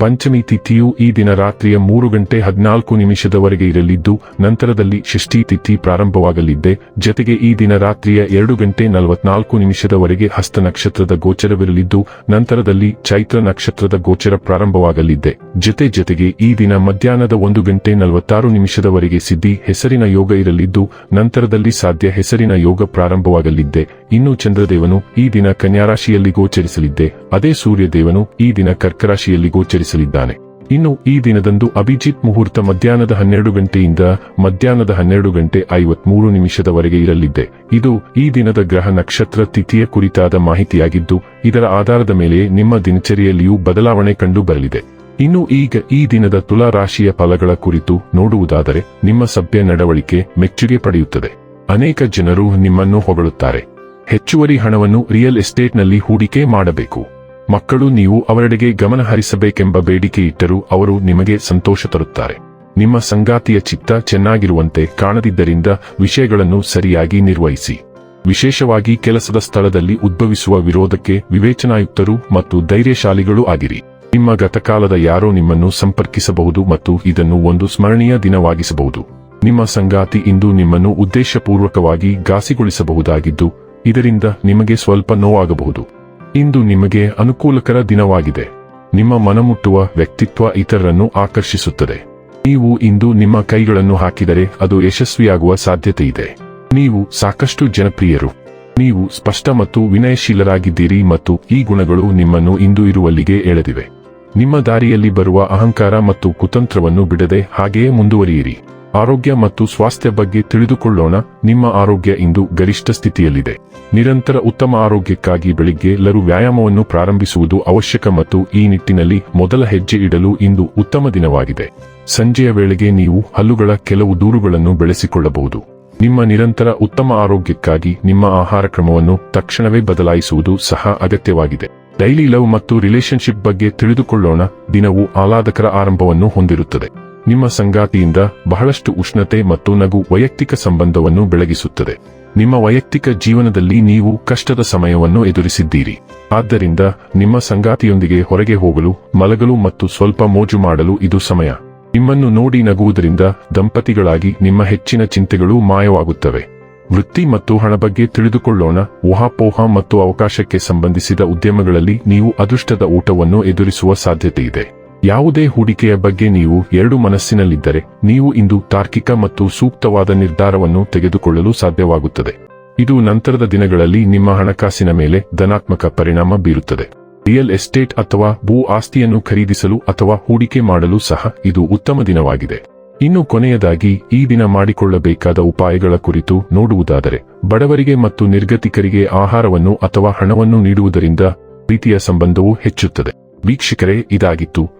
ಪಂಚಮಿ ತಿಥಿಯು ಈ ದಿನ ರಾತ್ರಿಯ ಮೂರು ಗಂಟೆ ಹದಿನಾಲ್ಕು ನಿಮಿಷದವರೆಗೆ ಇರಲಿದ್ದು, ನಂತರದಲ್ಲಿ ಷಷ್ಠಿ ತಿಥಿ ಪ್ರಾರಂಭವಾಗಲಿದ್ದೆ. ಜತೆಗೆ ಈ ದಿನ ರಾತ್ರಿಯ ಎರಡು ಗಂಟೆ ನಲವತ್ನಾಲ್ಕು ನಿಮಿಷದವರೆಗೆ ಹಸ್ತ ನಕ್ಷತ್ರದ ಗೋಚರವಿರಲಿದ್ದು, ನಂತರದಲ್ಲಿ ಚೈತ್ರ ನಕ್ಷತ್ರದ ಗೋಚರ ಪ್ರಾರಂಭವಾಗಲಿದ್ದೆ. ಜೊತೆ ಜೊತೆಗೆ ಈ ದಿನ ಮಧ್ಯಾಹ್ನದ ಒಂದು ಗಂಟೆ ನಲವತ್ತಾರು ನಿಮಿಷದವರೆಗೆ ಸಿದ್ಧಿ ಹೆಸರಿನ ಯೋಗ ಇರಲಿದ್ದು, ನಂತರದಲ್ಲಿ ಸಾಧ್ಯ ಹೆಸರಿನ ಯೋಗ ಪ್ರಾರಂಭವಾಗಲಿದ್ದೆ. ಇನ್ನು ಚಂದ್ರದೇವನು ಈ ದಿನ ಕನ್ಯಾರಾಶಿಯಲ್ಲಿ ಗೋಚರಿಸಲಿದ್ದೆ. ಅದೇ ಸೂರ್ಯದೇವನು ಈ ದಿನ ಕರ್ಕರಾಶಿಯಲ್ಲಿ ಗೋಚರಿಸಲಿದ್ದಾನೆ ಇನ್ನು ಈ ದಿನದಂದು ಅಭಿಜಿತ್ ಮುಹೂರ್ತ ಮಧ್ಯಾಹ್ನದ ಹನ್ನೆರಡು ಗಂಟೆಯಿಂದ ಮಧ್ಯಾಹ್ನದ ಹನ್ನೆರಡು ಗಂಟೆ ಐವತ್ಮೂರು ನಿಮಿಷದವರೆಗೆ ಇರಲಿದೆ ಇದು ಈ ದಿನದ ಗ್ರಹ ನಕ್ಷತ್ರ ತಿಥಿಯ ಕುರಿತಾದ ಮಾಹಿತಿಯಾಗಿದ್ದು, ಇದರ ಆಧಾರದ ಮೇಲೆ ನಿಮ್ಮ ದಿನಚರಿಯಲ್ಲಿಯೂ ಬದಲಾವಣೆ ಕಂಡು ಬರಲಿದೆ. ಇನ್ನು ಈಗ ಈ ದಿನದ ತುಲಾ ರಾಶಿಯ ಫಲಗಳ ಕುರಿತು ನೋಡುವುದಾದರೆ, ನಿಮ್ಮ ಸಭ್ಯ ನಡವಳಿಕೆ ಮೆಚ್ಚುಗೆ ಪಡೆಯುತ್ತದೆ. ಅನೇಕ ಜನರು ನಿಮ್ಮನ್ನು ಹೊಗಳುತ್ತಾರೆ. ಹೆಚ್ಚುವರಿ ಹಣವನ್ನು ರಿಯಲ್ ಎಸ್ಟೇಟ್ನಲ್ಲಿ ಹೂಡಿಕೆ ಮಾಡಬೇಕು. ಮಕ್ಕಳು ನೀವು ಅವರೆಡೆಗೆ ಗಮನ ಹರಿಸಬೇಕೆಂಬ ಬೇಡಿಕೆ ಇಟ್ಟರೂ ಅವರು ನಿಮಗೆ ಸಂತೋಷ ತರುತ್ತಾರೆ. ನಿಮ್ಮ ಸಂಗಾತಿಯ ಚಿತ್ತ ಚೆನ್ನಾಗಿರುವಂತೆ ಕಾಣದಿದ್ದರಿಂದ ವಿಷಯಗಳನ್ನು ಸರಿಯಾಗಿ ನಿರ್ವಹಿಸಿ. ವಿಶೇಷವಾಗಿ ಕೆಲಸದ ಸ್ಥಳದಲ್ಲಿ ಉದ್ಭವಿಸುವ ವಿರೋಧಕ್ಕೆ ವಿವೇಚನಾಯುಕ್ತರು ಮತ್ತು ಧೈರ್ಯಶಾಲಿಗಳು ಆಗಿರಿ. ನಿಮ್ಮ ಗತಕಾಲದ ಯಾರೋ ನಿಮ್ಮನ್ನು ಸಂಪರ್ಕಿಸಬಹುದು ಮತ್ತು ಇದನ್ನು ಒಂದು ಸ್ಮರಣೀಯ ದಿನವಾಗಿಸಬಹುದು. ನಿಮ್ಮ ಸಂಗಾತಿ ಇಂದು ನಿಮ್ಮನ್ನು ಉದ್ದೇಶಪೂರ್ವಕವಾಗಿ ಘಾಸಿಗೊಳಿಸಬಹುದಾಗಿದ್ದು, ಇದರಿಂದ ನಿಮಗೆ ಸ್ವಲ್ಪ ನೋವಾಗಬಹುದು. ಇಂದು ನಿಮಗೆ ಅನುಕೂಲಕರ ದಿನವಾಗಿದೆ. ನಿಮ್ಮ ಮನಮುಟ್ಟುವ ವ್ಯಕ್ತಿತ್ವ ಇತರರನ್ನು ಆಕರ್ಷಿಸುತ್ತದೆ. ನೀವು ಇಂದು ನಿಮ್ಮ ಕೈಗಳನ್ನು ಹಾಕಿದರೆ ಅದು ಯಶಸ್ವಿಯಾಗುವ ಸಾಧ್ಯತೆ ಇದೆ ನೀವು ಸಾಕಷ್ಟು ಜನಪ್ರಿಯರು. ನೀವು ಸ್ಪಷ್ಟ ಮತ್ತು ವಿನಯಶೀಲರಾಗಿದ್ದೀರಿ ಮತ್ತು ಈ ಗುಣಗಳು ನಿಮ್ಮನ್ನು ಇಂದು ಇರುವಲ್ಲಿಗೆ ಎಳೆದಿವೆ. ನಿಮ್ಮ ದಾರಿಯಲ್ಲಿ ಬರುವ ಅಹಂಕಾರ ಮತ್ತು ಕುತಂತ್ರವನ್ನು ಬಿಡದೆ ಹಾಗೆಯೇ ಮುಂದುವರಿಯಿರಿ. ಆರೋಗ್ಯ ಮತ್ತು ಸ್ವಾಸ್ಥ್ಯ ಬಗ್ಗೆ ತಿಳಿದುಕೊಳ್ಳೋಣ. ನಿಮ್ಮ ಆರೋಗ್ಯ ಇಂದು ಗರಿಷ್ಠ ಸ್ಥಿತಿಯಲ್ಲಿದೆ. ನಿರಂತರ ಉತ್ತಮ ಆರೋಗ್ಯಕ್ಕಾಗಿ ಬೆಳಿಗ್ಗೆ ಲರು ವ್ಯಾಯಾಮವನ್ನು ಪ್ರಾರಂಭಿಸುವುದು ಅವಶ್ಯಕ ಮತ್ತು ಈ ನಿಟ್ಟಿನಲ್ಲಿ ಮೊದಲ ಹೆಜ್ಜೆ ಇಡಲು ಇಂದು ಉತ್ತಮ ದಿನವಾಗಿದೆ. ಸಂಜೆಯ ವೇಳೆಗೆ ನೀವು ಹಲ್ಲುಗಳ ಕೆಲವು ದೂರುಗಳನ್ನು ಬೆಳೆಸಿಕೊಳ್ಳಬಹುದು. ನಿಮ್ಮ ನಿರಂತರ ಉತ್ತಮ ಆರೋಗ್ಯಕ್ಕಾಗಿ ನಿಮ್ಮ ಆಹಾರ ಕ್ರಮವನ್ನು ತಕ್ಷಣವೇ ಬದಲಾಯಿಸುವುದು ಸಹ ಅಗತ್ಯವಾಗಿದೆ. ಡೈಲಿ ಲವ್ ಮತ್ತು ರಿಲೇಶನ್ಶಿಪ್ ಬಗ್ಗೆ ತಿಳಿದುಕೊಳ್ಳೋಣ. ದಿನವು ಆಹ್ಲಾದಕರ ಆರಂಭವನ್ನು ಹೊಂದಿರುತ್ತದೆ. ನಿಮ್ಮ ಸಂಗಾತಿಯಿಂದ ಬಹಳಷ್ಟು ಉಷ್ಣತೆ ಮತ್ತು ನಗು ವೈಯಕ್ತಿಕ ಸಂಬಂಧವನ್ನು ಬೆಳಗಿಸುತ್ತದೆ. ನಿಮ್ಮ ವೈಯಕ್ತಿಕ ಜೀವನದಲ್ಲಿ ನೀವು ಕಷ್ಟದ ಸಮಯವನ್ನು ಎದುರಿಸಿದ್ದೀರಿ. ಆದ್ದರಿಂದ ನಿಮ್ಮ ಸಂಗಾತಿಯೊಂದಿಗೆ ಹೊರಗೆ ಹೋಗಲು, ಮಲಗಲು ಮತ್ತು ಸ್ವಲ್ಪ ಮೋಜು ಮಾಡಲು ಇದು ಸಮಯ. ನಿಮ್ಮನ್ನು ನೋಡಿ ನಗುವುದರಿಂದ ದಂಪತಿಗಳಾಗಿ ನಿಮ್ಮ ಹೆಚ್ಚಿನ ಚಿಂತೆಗಳು ಮಾಯವಾಗುತ್ತವೆ. ವೃತ್ತಿ ಮತ್ತು ಹಣ ಬಗ್ಗೆ ತಿಳಿದುಕೊಳ್ಳೋಣ. ಊಹಾಪೋಹ ಮತ್ತು ಅವಕಾಶಕ್ಕೆ ಸಂಬಂಧಿಸಿದ ಉದ್ಯಮಗಳಲ್ಲಿ ನೀವು ಅದೃಷ್ಟದ ಊಟವನ್ನು ಎದುರಿಸುವ ಸಾಧ್ಯತೆ ಇದೆ ಯಾವುದೇ ಹೂಡಿಕೆಯ ಬಗ್ಗೆ ನೀವು ಎರಡು ಮನಸ್ಸಿನಲ್ಲಿದ್ದರೆ, ನೀವು ಇಂದು ತಾರ್ಕಿಕ ಮತ್ತು ಸೂಕ್ತವಾದ ನಿರ್ಧಾರವನ್ನು ತೆಗೆದುಕೊಳ್ಳಲು ಸಾಧ್ಯವಾಗುತ್ತದೆ. ಇದು ನಂತರದ ದಿನಗಳಲ್ಲಿ ನಿಮ್ಮ ಹಣಕಾಸಿನ ಮೇಲೆ ಧನಾತ್ಮಕ ಪರಿಣಾಮ ಬೀರುತ್ತದೆ. ರಿಯಲ್ ಎಸ್ಟೇಟ್ ಅಥವಾ ಭೂ ಆಸ್ತಿಯನ್ನು ಖರೀದಿಸಲು ಅಥವಾ ಹೂಡಿಕೆ ಮಾಡಲು ಸಹ ಇದು ಉತ್ತಮ ದಿನವಾಗಿದೆ. ಇನ್ನು ಕೊನೆಯದಾಗಿ, ಈ ದಿನ ಮಾಡಿಕೊಳ್ಳಬೇಕಾದ ಉಪಾಯಗಳ ಕುರಿತು ನೋಡುವುದಾದರೆ, ಬಡವರಿಗೆ ಮತ್ತು ನಿರ್ಗತಿಕರಿಗೆ ಆಹಾರವನ್ನು ಅಥವಾ ಹಣವನ್ನು ನೀಡುವುದರಿಂದ ಪ್ರೀತಿಯ ಸಂಬಂಧವು ಹೆಚ್ಚುತ್ತದೆ. ವೀಕ್ಷಕರೇ, ಇದಾಗಿತ್ತು